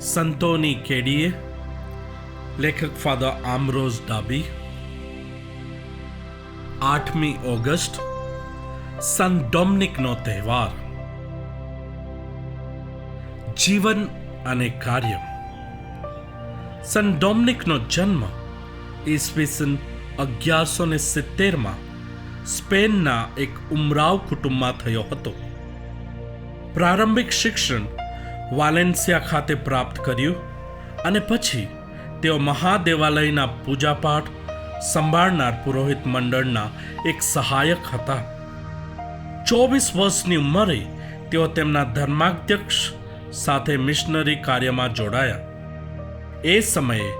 સંતોની કેડીએ, લેખક ફાધર આમરોઝ ડાબી. આઠમી ઓગસ્ટ સન ડોમનિકનો તહેવાર. જીવન અને કાર્ય. સન ડોમનિકનો જન્મ ઈસવીસન અગિયારસો ને સિત્તેરમાં સ્પેનના એક ઉમરાવ કુટુંબમાં થયો હતો. પ્રારંભિક શિક્ષણ વાલેન્સિયા ખાતે પ્રાપ્ત કર્યું અને પછી તેઓ મહાદેવાલયના પૂજાપાઠ, સંભાળનાર પુરોહિત મંડળના એક સહાયક હતા. ચોવીસ વર્ષની ઉંમરે તેઓ તેમના ધર્માધ્યક્ષ સાથે મિશનરી કાર્યમાં જોડાયા. એ સમયે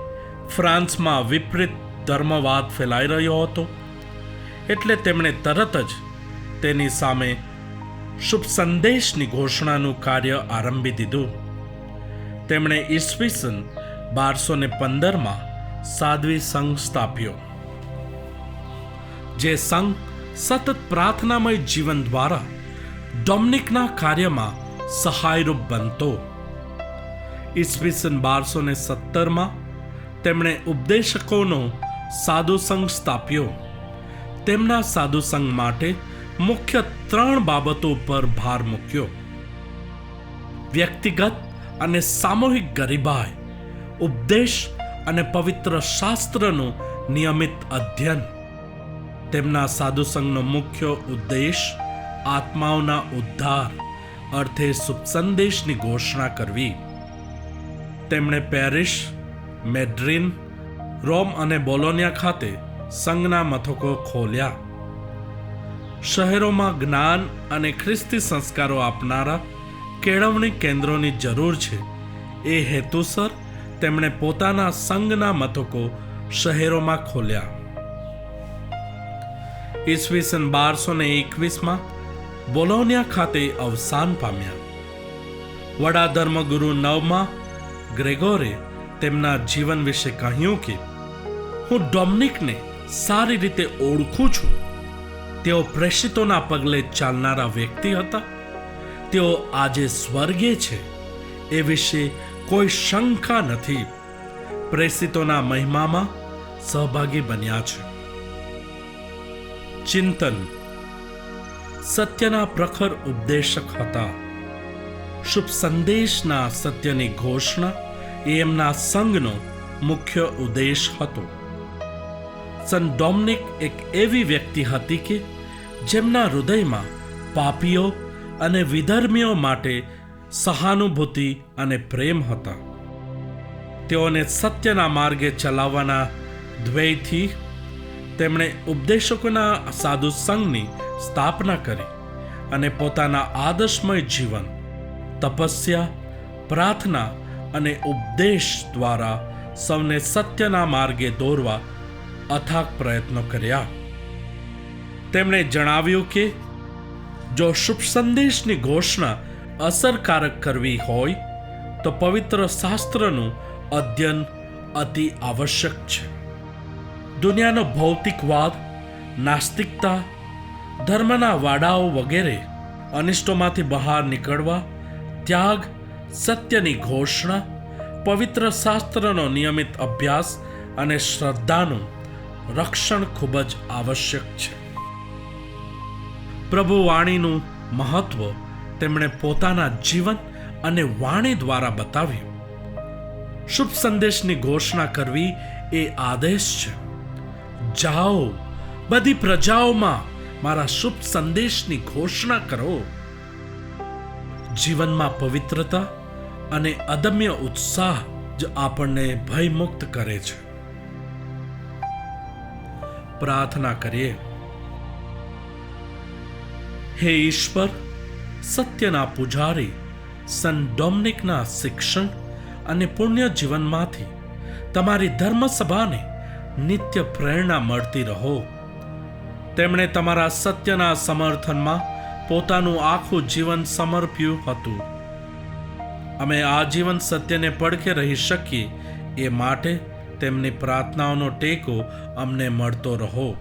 ફ્રાન્સમાં વિપરીત ધર્મવાદ ફેલાઈ રહ્યો હતો. એટલે તેમણે તરત જ તેની સામે શુભ સંદેશની ઘોષણાનું કાર્ય આરંભી દીધું. તેમણે ઈસવીસન બારસો ને પંદરમાં સાધ્વી સંઘ સ્થાપ્યો, જે સંઘ સતત પ્રાર્થનામય જીવન દ્વારા ડોમનિકના કાર્યમાં સહાયરૂપ બનતો. ઈસવીસન બારસો ને સત્તરમાં તેમણે ઉપદેશકોનો સાધુ સંઘ સ્થાપ્યો. તેમના સાધુ સંઘ માટે મુખ્ય ત્રણ બાબતો પર ભાર મૂક્યો. વ્યક્તિગત અને સામૂહિક ગરીબાઈ, ઉપદેશ અને પવિત્ર શાસ્ત્રનું નિયમિત અધ્યયન. તેમના સાધુ સંઘનો મુખ્ય ઉદ્દેશ આત્માઓના ઉદ્ધાર, અર્થે સુપસંદેશની ઘોષણા કરવી. તેમણે પેરિસ, મેડ્રિન, રોમ અને બોલોનિયા ખાતે સંઘના મથકો ખોલ્યા. શહેરોમાં જ્ઞાન અને ખ્રિસ્તી સંસ્કારો આપનારા કેળવણી કેન્દ્રોની જરૂર છે. એ હેતુસર તેમણે પોતાના સંઘના મથકો શહેરોમાં ખોલ્યા. ઈસવીસન બારસો ને એકવીસમાં બોલોનિયા ખાતે અવસાન પામ્યા. વડા ધર્મગુરુ નવમાં ગ્રેગોરે તેમના જીવન વિશે કહ્યું કે, હું ડોમનિકને સારી રીતે ઓળખું છું. તેઓ પ્રેષિતોના પગલે ચાલનારા વ્યક્તિ હતા. તેઓ આજે સ્વર્ગે છે. એ વિશે કોઈ શંકા નથી. પ્રેષિતોના મહિમામાં સહભાગી બન્યા છે. ચિંતન. સત્યના પ્રખર ઉપદેશક હતા. શુભ સંદેશના સત્યની ઘોષણા એ એમના સંઘનો મુખ્ય ઉદ્દેશ હતો. સન ડોમનિક એક એવી વ્યક્તિ હતી કે જેમના હૃદયમાં પાપીઓ અને વિધર્મીઓ માટે સહાનુભૂતિ અને પ્રેમ હતા. તેઓને સત્યના માર્ગે ચલાવવાના ધ્યેયથી તેમણે ઉપદેશકોના સાધુ સંઘની સ્થાપના કરી અને પોતાના આદર્શમય જીવન, તપસ્યા, પ્રાર્થના અને ઉપદેશ દ્વારા સૌને સત્યના માર્ગે દોરવા અથાગ પ્રયત્નો કર્યા. તેમણે જણાવ્યું કે, જો શુભ સંદેશની ઘોષણા અસરકારક કરવી હોય, તો પવિત્ર શાસ્ત્રનું અધ્યયન અતિ આવશ્યક છે. દુનિયાનો ભૌતિકવાદ, નાસ્તિકતા, ધર્મના વાડાઓ વગેરે અનિષ્ટોમાંથી બહાર નીકળવા, ત્યાગ, સત્યની ઘોષણા, પવિત્ર શાસ્ત્રનો નિયમિત અભ્યાસ અને શ્રદ્ધાનું રક્ષણ ખૂબ જ આવશ્યક છે. પ્રભુ વાણીનું મહત્વ તેમણે પોતાના જીવન અને વાણી દ્વારા બતાવ્યું. શુભ સંદેશની ઘોષણા કરવી એ આદેશ છે. જાઓ, બધી પ્રજાઓમાં મારા શુભ સંદેશની ઘોષણા કરો. જીવનમાં પવિત્રતા અને અદમ્ય ઉત્સાહ જ આપણને ભયમુક્ત કરે છે. પ્રાર્થના કરીએ. હે ઈશ્વર, સત્યના પૂજારી, સન ડોમિનિકના શિક્ષણ અને પુણ્ય જીવનમાંથી તમારી ધર્મસભાને નિત્ય પ્રેરણા મળતી રહો. તેમણે તમારા સત્યના સમર્થનમાં પોતાનું આખું જીવન સમર્પ્યું હતું. અમે આજીવન સત્યને પડખે રહી શકીએ એ માટે તેમની પ્રાર્થનાઓનો ટેકો અમને મળતો રહો.